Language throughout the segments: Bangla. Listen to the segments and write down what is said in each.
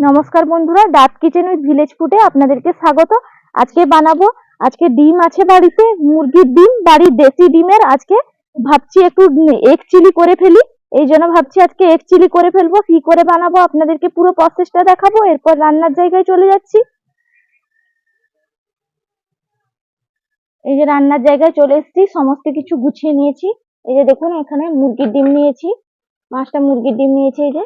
নমস্কার বন্ধুরা ডাক কিচেন উইথ ভিলেজ ফুডে আপনাদেরকে স্বাগত। আজকে বানাবো, আজকে ডিম আছে বাড়িতে, মুরগির ডিম, বাড়ির দেশি ডিমের। আজকে ভাবছি একটু এগ চিলি করে ফেলি। এই জন্য ভাবছি আজকে এগ চিলি করে ফেলব। কি করে বানাবো আপনাদেরকে পুরো প্রসেসটা দেখাবো, এরপর রান্নার জায়গায় চলে যাচ্ছি। এই যে রান্নার জায়গায় চলে এসেছি, সমস্ত কিছু গুছিয়ে নিয়েছি। এই যে দেখুন, এখানে মুরগির ডিম নিয়েছি। পাঁচটা মুরগির ডিম নিয়েছি এই যে।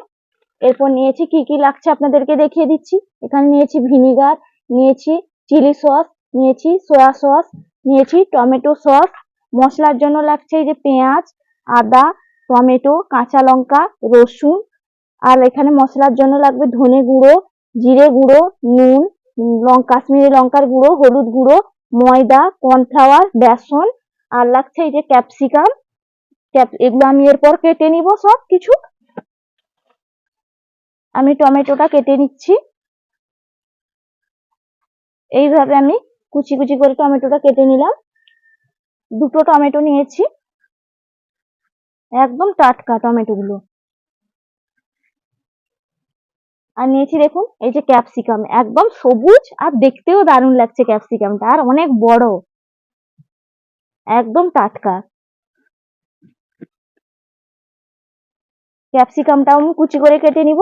এরপর নিয়েছি কি কি লাগছে আপনাদেরকে দেখিয়ে দিচ্ছি। এখানে নিয়েছি ভিনিগার, নিয়েছি চিলি সস, নিয়েছি সয়া সস, নিয়েছি টমেটো সস। মশলার জন্য লাগছে এই যে পেঁয়াজ, আদা, টমেটো, কাঁচা লঙ্কা, রসুন। আর এখানে মশলার জন্য লাগবে ধনে গুঁড়ো, জিরে গুঁড়ো, নুন কাশ্মীরি লঙ্কার গুঁড়ো, হলুদ গুঁড়ো, ময়দা, কর্নফ্লাওয়ার, বেসন। আর লাগছে এই যে ক্যাপসিকাম। এগুলো আমি এরপর কেটে নিব সব কিছু আমি টমেটোটা কেটে নিচ্ছি। এইভাবে আমি কুচি কুচি করে টমেটোটা কেটে নিলাম। দুটো টমেটো নিয়েছি। একদম টাটকা টমেটো গুলো আর নিয়েছি দেখুন, এই যে ক্যাপসিকাম। একদম সবুজ আর দেখতেও দারুণ লাগছে ক্যাপসিকামটা, আর অনেক বড়। একদম টাটকা। ক্যাপসিকামটাও আমি কুচি করে কেটে নিব।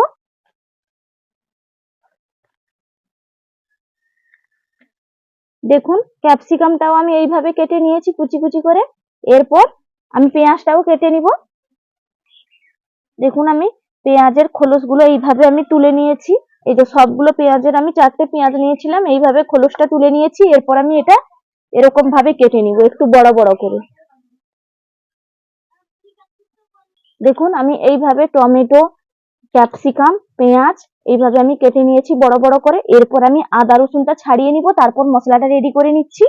দেখুন ক্যাপসিকামটাও আমি এইভাবে কেটে নিয়েছি কুচি কুচি করে। এরপর আমি পেঁয়াজটাও কেটে নিব। দেখুন আমি পেঁয়াজের খোলসগুলো এইভাবে আমি তুলে নিয়েছি। এই যে সবগুলো পেঁয়াজের আমি চারটে পেঁয়াজ নিয়েছিলাম, এইভাবে খোলসটা তুলে নিয়েছি। এরপর আমি এটা এরকম ভাবে কেটে নিব, একটু বড় বড় করে। দেখুন, আমি এইভাবে টমেটো ক্যাপসিকাম, পেঁয়াজ, এইভাবে আমি কেটে নিয়েছি বড় বড় করে। এরপর আমি আদা রসুনটা ছাড়িয়ে নিব, তারপর মশলাটা রেডি করে নিচ্ছি।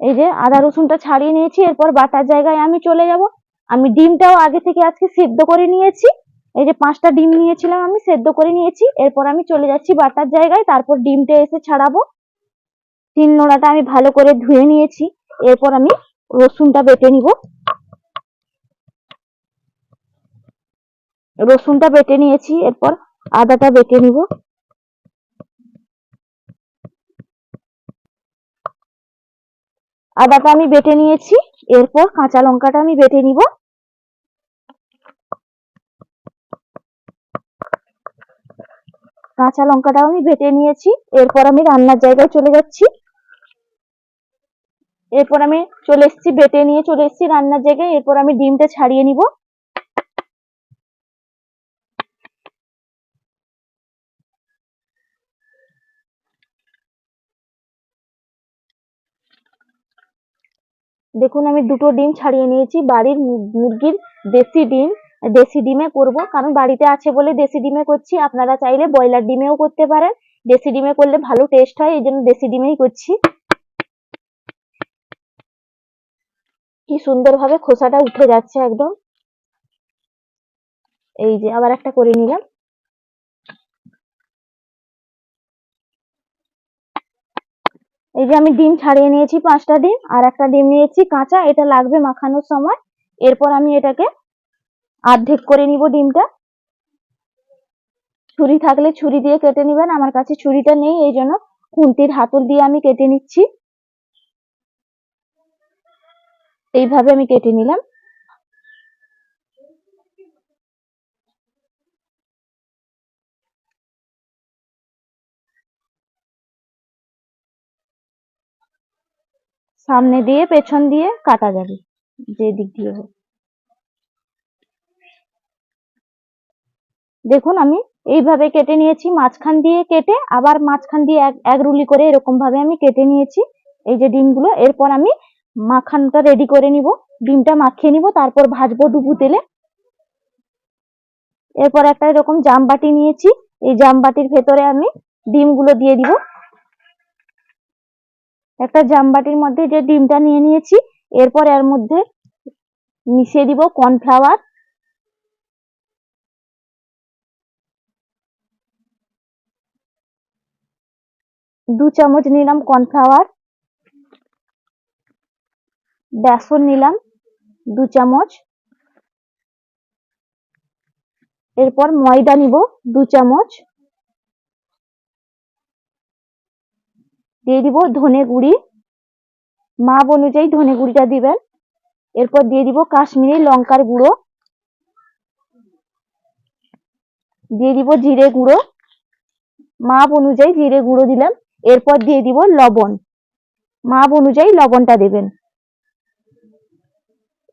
এই যে আদা রসুনটা ছাড়িয়ে নিয়েছি, এরপর বাটার জায়গায় আমি চলে যাব। আমি ডিমটাও আগে থেকে আজকে সেদ্ধ করে নিয়েছি। এই যে পাঁচটা ডিম নিয়েছিলাম আমি, সেদ্ধ করে নিয়েছি। এরপর আমি চলে যাচ্ছি বাটার জায়গায়, তারপর ডিমটা এসে ছাড়াবো। তিন নোড়াটা আমি ভালো করে ধুয়ে নিয়েছি। এরপর আমি রসুনটা বেটে নিব। রসুনটা বেটে নিয়েছি, এরপর আদাটা বেটে নিব। আদাটা আমি বেটে নিয়েছি, এরপর কাঁচা লঙ্কাটা আমি বেটে নিব। কাঁচা লঙ্কাটাও আমি বেটে নিয়েছি, এরপর আমি রান্নার জায়গায় চলে যাচ্ছি। এরপর আমি চলে এসেছি, বেটে নিয়ে চলে এসেছি রান্নার জায়গায়, এরপর আমি ডিমটা ছাড়িয়ে নিব। দেখুন, আমি দুটো ডিম ছাড়িয়ে নিয়েছি। বাড়ির মুরগির দেশি ডিম, দেশি ডিমে করব। কারণ বাড়িতে আছে বলে দেশি ডিমে করছি। আপনারা চাইলে ব্রয়লার ডিমেও করতে পারেন। দেশি ডিমে করলে ভালো টেস্ট হয়, এই জন্য দেশি ডিমেই করছি। কি সুন্দরভাবে খোসাটা উঠে যাচ্ছে একদম। এই যে আবার একটা করে নিলাম। এই যে আমি ডিম ছাড়িয়ে নিয়েছি পাঁচটা ডিম, আর একটা ডিম নিয়েছি কাঁচা, এটা লাগবে মাখানোর সময়। এরপর আমি এটাকে অর্ধেক করে নিব ডিমটা। ছুরি থাকলে ছুরি দিয়ে কেটে নিবেন, আমার কাছে ছুরিটা নেই, এই জন্য খুন্তির হাতল দিয়ে আমি কেটে নিচ্ছি। এইভাবে আমি কেটে নিলাম। সামনে দিয়ে, পেছন দিয়ে কাটা যাবে যে দিক দিয়ে হোক। দেখুন, আমি এইভাবে কেটে নিয়েছি, মাঝখান দিয়ে কেটে, আবার মাঝখান দিয়ে এক রুলি করে এরকম ভাবে আমি কেটে নিয়েছি। এই যে ডিমগুলো, এরপর আমি মাখানটা রেডি করে নিব। ডিমটা মাখিয়ে নিব, তারপর ভাজবো ডুবু তেলে। এরপর একটা এরকম জামবাটি নিয়েছি। এই জামবাটির ভেতরে আমি ডিমগুলো দিয়ে দিব। একটা জামবাটির মধ্যে যে ডিমটা নিয়ে নিয়েছি, এরপর এর মধ্যে মিশিয়ে দিব কর্নফ্লাওয়ার। দু চামচ নিলাম কর্নফ্লাওয়ার। বেসন নিলাম দু চামচ। এরপর ময়দা নিব দু চামচ। দিয়ে দিব ধনে গুঁড়ি। মাপ অনুযায়ী ধনে গুঁড়িটা দিবেন। এরপর দিয়ে দিব কাশ্মীরি লঙ্কার গুঁড়ো। দিয়ে দিব জিরে গুঁড়ো। মাপ অনুযায়ী জিরে গুঁড়ো দিলাম। এরপর দিয়ে দিব লবণ। মাপ অনুযায়ী লবণটা দেবেন।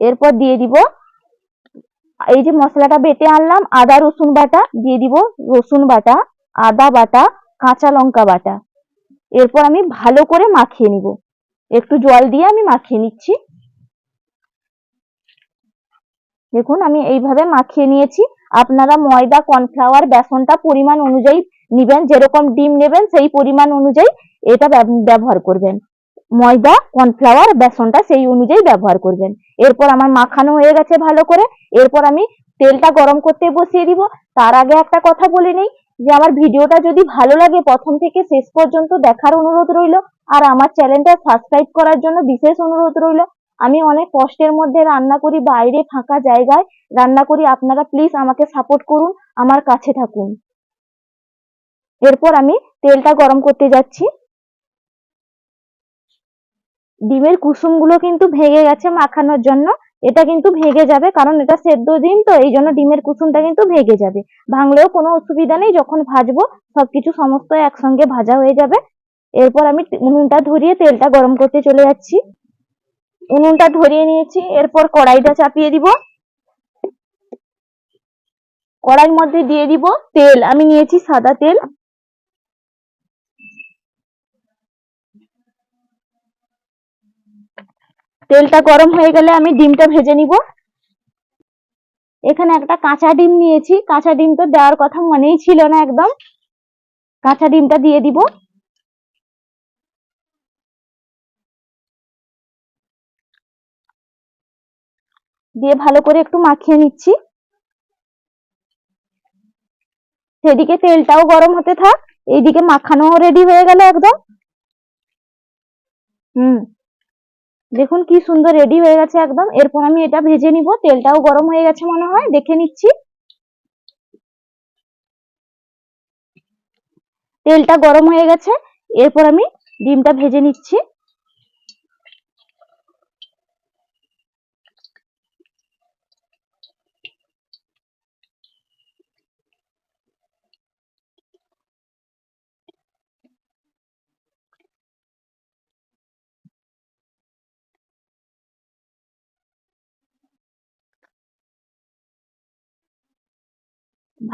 এরপর দিয়ে দিব এই যে মশলাটা বেটে আনলাম, আদা রসুন বাটা, দিয়ে দিব রসুন বাটা, আদা বাটা, কাঁচা লঙ্কা বাটা। এরপর আমি ভালো করে মাখিয়ে নিব। একটু জল দিয়ে আমি মাখিয়ে নিচ্ছি। দেখুন, আমি এইভাবে মাখিয়ে নিয়েছি। আপনারা ময়দা, কর্নফ্লাওয়ার, বেসনটা পরিমাণ অনুযায়ী নেবেন, যেরকম ডিম নেবেন, সেই পরিমাণ অনুযায়ী এটা ব্যবহার করবেন। ময়দা, কর্নফ্লাওয়ার, বেসনটা সেই অনুযায়ী ব্যবহার করবেন। এরপর আমার মাখানো হয়ে গেছে ভালো করে। এরপর আমি তেলটা গরম করতে বসিয়ে দিব। তার আগে একটা কথা বলে নেই। যে আমার ভিডিওটা যদি ভালো লাগে প্রথম থেকে শেষ পর্যন্ত দেখার অনুরোধ রইল, আর আমার চ্যানেলটা সাবস্ক্রাইব করার জন্য বিশেষ অনুরোধ রইল। আমি অনেক কষ্টের মধ্যে রান্না করি, বাইরে ফাঁকা জায়গায় রান্না করি, আপনারা প্লিজ আমাকে সাপোর্ট করুন, আমার কাছে থাকুন। এরপর আমি তেলটা গরম করতে যাচ্ছি। ডিমের কুসুমগুলো কিন্তু ভেঙে গেছে মাখানোর জন্য। এটা কিন্তু ভেঙে যাবে, কারণ এটা সেদ্ধ ডিম, তো এই জন্য ডিমের কুসুমটা কিন্তু ভেঙে যাবে। ভাঙলেও কোনো অসুবিধা নেই, যখন ভাজবো সবকিছু সমস্ত একসঙ্গে ভাজা হয়ে যাবে। এরপর আমি উনুনটা ধরিয়ে তেলটা গরম করতে চলে যাচ্ছি। উনুনটা ধরিয়ে নিয়েছি, এরপর কড়াইটা চাপিয়ে দিব। কড়াইয়ের মধ্যে দিয়ে দিব তেল, আমি নিয়েছি সাদা তেল। তেলটা গরম হয়ে গেলে আমি ডিমটা ভেজে নিব। এখানে একটা কাঁচা ডিম নিয়েছি। কাঁচা ডিম তো দেওয়ার কথা মনেই ছিল না একদম। কাঁচা ডিমটা দিয়ে দিব। দিয়ে ভালো করে একটু মাখিয়ে নিচ্ছি। সেদিকে তেলটাও গরম হতে থাক। এইদিকে মাখানোও রেডি হয়ে গেল একদম। হুম। দেখুন কি সুন্দর রেডি হয়ে গেছে একদম। এরপর আমি এটা ভেজে নিব। তেলটাও গরম হয়ে গেছে মনে হয়। দেখে নিচ্ছি। তেলটা গরম হয়ে গেছে। এরপর আমি ডিমটা ভেজে নিচ্ছি।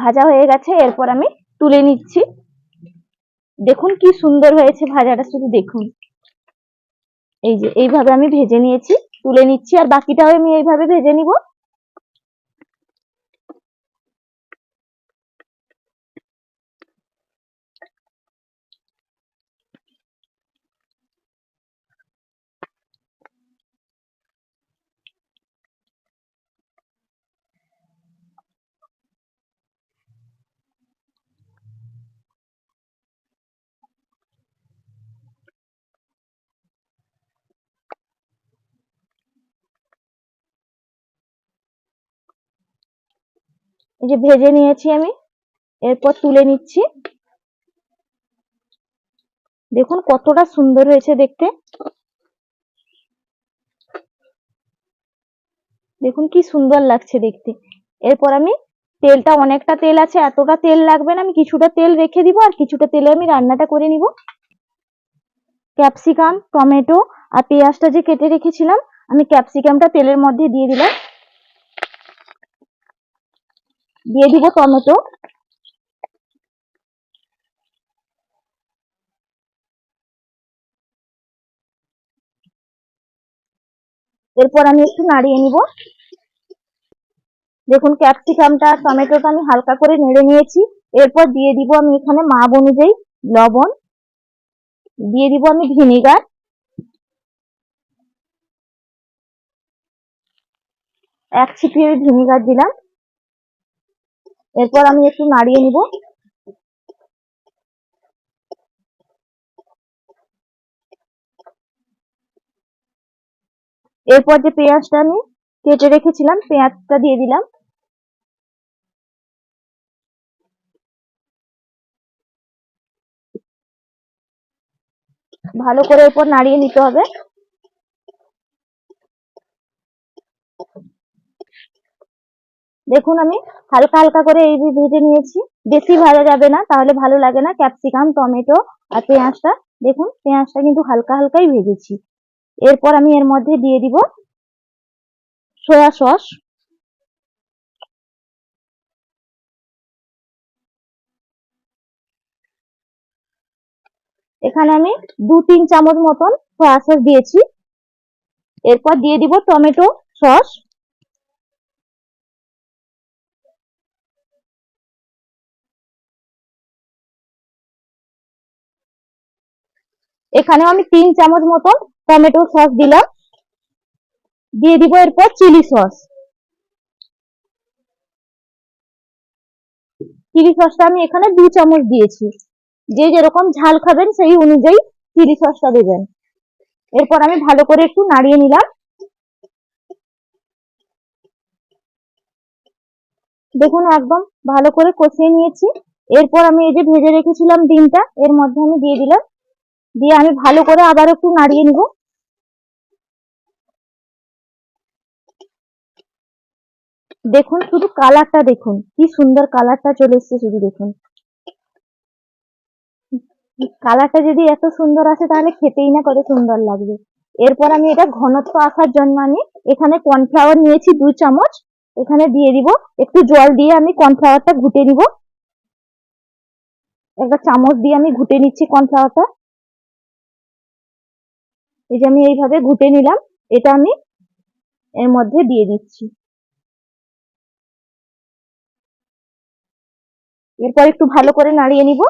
ভাজা হয়ে গেছে, এরপর আমি তুলে নিচ্ছি। দেখুন কি সুন্দর হয়েছে ভাজাটা, শুধু দেখুন। এই যে, এইভাবে আমি ভেজে নিয়েছি, তুলে নিচ্ছি, আর বাকিটাও আমি এইভাবে ভেজে নিব। এই যে ভেজে নিয়েছি আমি, এরপর তুলে নিচ্ছি। দেখুন কতটা সুন্দর হয়েছে দেখতে। দেখুন কি সুন্দর লাগছে দেখতে। এরপর আমি তেলটা অনেকটা তেল আছে, এতটা তেল লাগবে না, আমি কিছুটা তেল রেখে দিব আর কিছুটা তেলে আমি রান্নাটা করে নিব। ক্যাপসিকাম, টমেটো আর পেঁয়াজটা যে কেটে রেখেছিলাম, আমি ক্যাপসিকামটা তেলের মধ্যে দিয়ে দিলাম। দিয়ে দিব টমেটো। এরপর আমি একটু নাড়িয়ে নিব। দেখুন, ক্যাপসিকামটা, টমেটোটা আমি হালকা করে নেড়ে নিয়েছি। এরপর দিয়ে দিব আমি এখানে মাপ অনুযায়ী লবণ। দিয়ে দিব আমি ভিনিগার। এক ছিপি ভিনিগার দিলাম। এরপর আমি একটু নাড়িয়ে নিব। এরপর যে পেঁয়াজটা আমি কেটে রেখেছিলাম, পেঁয়াজটা দিয়ে দিলাম। ভালো করে এরপর নাড়িয়ে নিতে হবে। দেখুন আমি হালকা হালকা করে এই ভেজে নিয়েছি। বেশি ভাজা যাবে না, তাহলে ভালো লাগে না। ক্যাপসিকাম, টমেটো আর পেঁয়াজটা। দেখুন, পেঁয়াজটা কিন্তু হালকা হালকাই ভেজেছি। এরপর আমি এর মধ্যে দিয়ে দিব সয়া সস। এখানে আমি দু তিন চামচ মতন সয়া সস দিয়েছি। এরপর দিয়ে দিব টমেটো সস। এখানেও আমি তিন চামচ মতন টমেটো সস দিলাম। দিয়ে দিব এরপর চিলি সস। চিলি সসটা আমি এখানে দু চামচ দিয়েছি। যে যেরকম ঝাল খাবেন সেই অনুযায়ী চিলি সসটা দেবেন। এরপর আমি ভালো করে একটু নাড়িয়ে নিলাম। দেখুন, একদম ভালো করে কষিয়ে নিয়েছি। এরপর আমি এই যে ভেজে রেখেছিলাম ডিমটা, এর মধ্যে আমি দিয়ে দিলাম দিয়ে আমি ভালো করে আবার একটু নাড়িয়ে নিব। দেখুন, শুধু কালারটা দেখুন। কি সুন্দর কালারটা চলে এসছে, শুধু দেখুন। কালারটা যদি এত সুন্দর আসে, তাহলে খেতেই না কত সুন্দর লাগবে। এরপর আমি এটা ঘনত্ব আসার জন্য আমি এখানে কর্নফ্লাওয়ার নিয়েছি দু চামচ। এখানে দিয়ে দিব, একটু জল দিয়ে আমি কর্নফ্লাওয়ারটা ঘুটে নিব। একটা চামচ দিয়ে আমি ঘুটে নিচ্ছি কর্নফ্লাওয়ারটা এই যে আমি এইভাবে ঘুটে নিলাম, এটা আমি এর মধ্যে দিয়ে দিচ্ছি। এরপর একটু ভালো করে নাড়িয়ে নিব।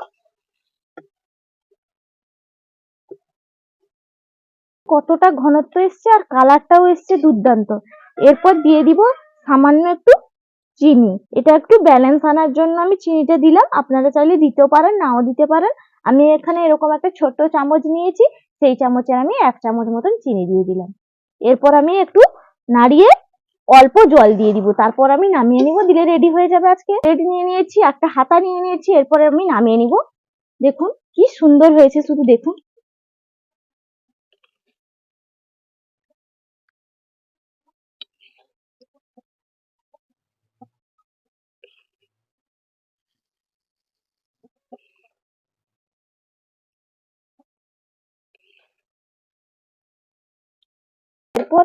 কতটা ঘনত্ব এসছে আর কালারটাও এসছে দুর্দান্ত। এরপর দিয়ে দিব সামান্য একটু চিনি। এটা একটু ব্যালেন্স আনার জন্য আমি চিনিটা দিলাম। আপনারা চাইলে দিতেও পারেন, নাও দিতে পারেন। আমি এখানে এরকম একটা ছোট্ট চামচ নিয়েছি। সেই চামচের আমি এক চামচ মতন চিনি দিয়ে দিলাম। এরপর আমি একটু নাড়িয়ে অল্প জল দিয়ে দিব। তারপর আমি নামিয়ে নিব, দিলে রেডি হয়ে যাবে আজকে। রেডি নিয়ে নিয়েছি, একটা হাতা নিয়ে নিয়েছি, এরপরে আমি নামিয়ে নিব। দেখুন, কি সুন্দর হয়েছে শুধু দেখুন এরপর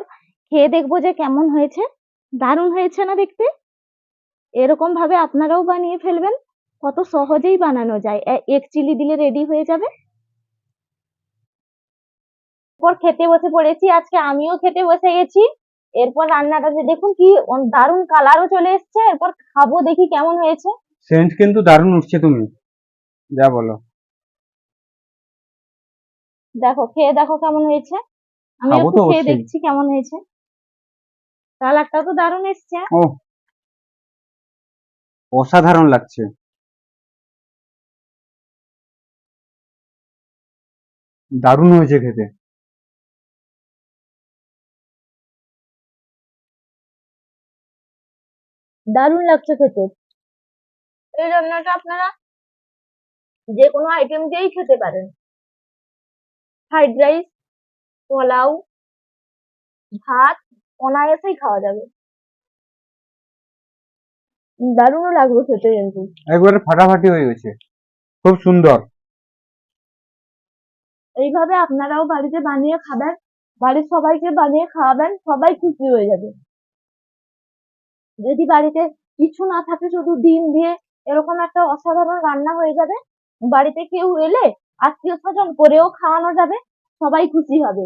খেয়ে দেখব যে কেমন হয়েছে। দারুণ হয়েছে না দেখতে? এরকম ভাবে আপনারাও বানিয়ে ফেলবেন। কত সহজেই বানানো যায়। এক চিলি দিলে রেডি হয়ে যাবে। এরপর খেতে বসে পড়েছি। আজকে আমিও খেতে বসে গেছি। এরপর রান্নাটা যে দেখুন কি দারুণ কালারও চলে এসছে। এরপর খাব দেখি কেমন হয়েছে। সেন্ট কিন্তু দারুণ উঠছে তুমি। যা বলো। দেখো খেয়ে দেখো কেমন হয়েছে। আমি খেয়ে দেখছি কেমন হয়েছে। কালারটা তো দারুণ এসছে। ও। অসাধারণ লাগছে। দারুণ হয়েছে খেতে। দারুণ লাগছে খেতে। এই রান্নাটা আপনারা যে কোনো আইটেম দিয়েই খেতে পারেন। ফ্রাইড রাইস পোলাও ভাত অনায়াসেই খাওয়া যাবে। দারুণও লাগবে খেতে কিন্তু। একবারে ফাটাফাটি হয়ে গেছে। খুব সুন্দর। এইভাবে আপনারাও বাড়িতে বানিয়ে খাবেন বাড়ির সবাইকে বানিয়ে খাওয়াবেন সবাই খুশি হয়ে যাবে। যদি বাড়িতে কিছু না থাকে শুধু ডিম দিয়ে এরকম একটা অসাধারণ রান্না হয়ে যাবে বাড়িতে কেউ এলে আত্মীয় স্বজন করেও খাওয়ানো যাবে সবাই খুশি হবে।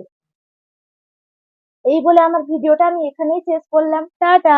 এই বলে আমার ভিডিওটা আমি এখানেই শেষ করলাম। টাটা!